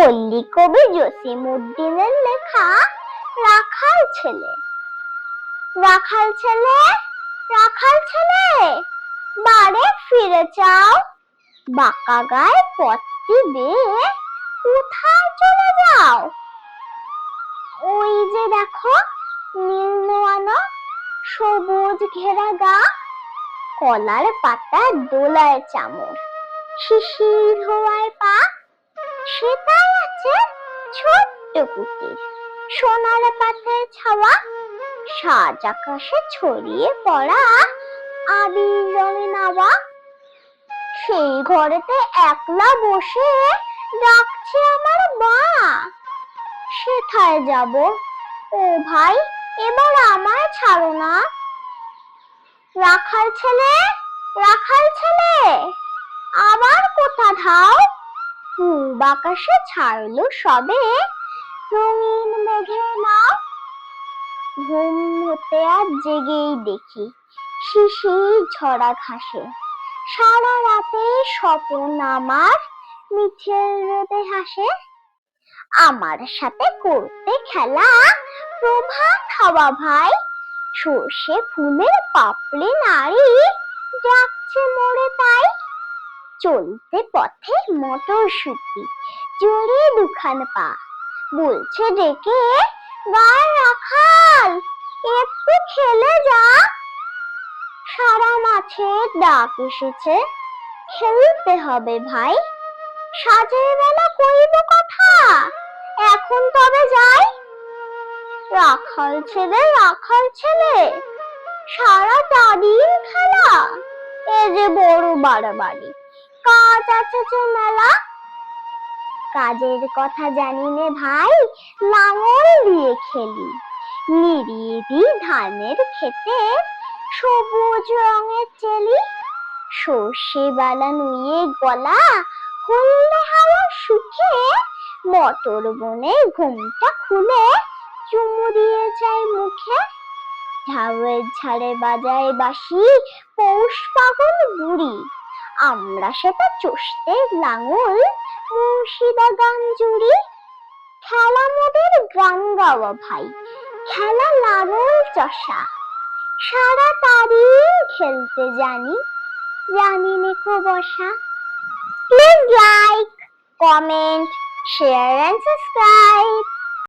পল্লী কবি জসিমউদ্দিনের লেখা রাখাল ছেলে। রাখাল ছেলে? রাখাল ছেলে? বাড়ি ফিরে যাও। বাঁকা গায়ে পথটি বেয়ে কোথায় চলে যাও? ওই যে দেখো, নীল নোয়ানো, সবুজ ঘেরা গা, কলার পাতার দোলায় চামর। শিশির হওয়ায় পা সেটাই আছে ছোট্ট কুটির। সোনার পাতায় ছাওয়া, সাজ আকাশে ছড়িয়ে পড়া আবির রঙে নাওয়া। সেই ঘরেতে একলা বসে ডাকছে আমার মা। সেথায় যাব? ও ভাই, এবার আমায় ছাড়ো না। রাখাল ছেলে রাখাল ছেলে, আবার কোথা ধাও? পূব সবে। রঙিন ঘুম হতে আর জেগেই দেখি ঝরা ঘাসে। সারা রাতে স্বপন আমার মিঠের রোদে হাসে। আমার সাথে করতে খেলা প্রভাত হাওয়া ভাই। সর্ষে ফুলের পাপড়ি নারী ডাকছে মোড়ে তাই। চলতে পথে মটরশুঁটি। জড়িয়ে দুখান পা। বলছে, ডেকে গায়ে রাখাল, একটু খেলে যা। সারা মাঠে ডাক এসেছে, খেলতে হবে ভাই, সাজের বেলা কইব কথা, এখন তবে যাই। রাখাল ছেলে রাখাল ছেলে, সারা দিন খেলা, এ যে বড় বাড়াবাড়ি। কাজ আছে যে মেলা? কাজের কথা জানি নে ভাই, লাঙল দিয়ে খেলি। নিড়িয়ে দি ধানের খেতে সবুজ রঙের চেলি। সর্ষে বালা নুয়ে গলা, হলদে হাওয়া সুখে মটর বনে ঘুমটা খুলে, চুমু দিয়ে যায় মুখে। ঝাউয়ের ঝাড়ে বাজায় বাসি পৌষ পাগল বুড়ি। আমরা সেটা চষতে লাঙল, মুর্শিদা গান জুড়ি খেলা মোদের গান গাওয়া ভাই, খেলা লাঙল চষা। সারা তারিখ খেলতে জানি জানি নেকো বসা please like comment share and subscribe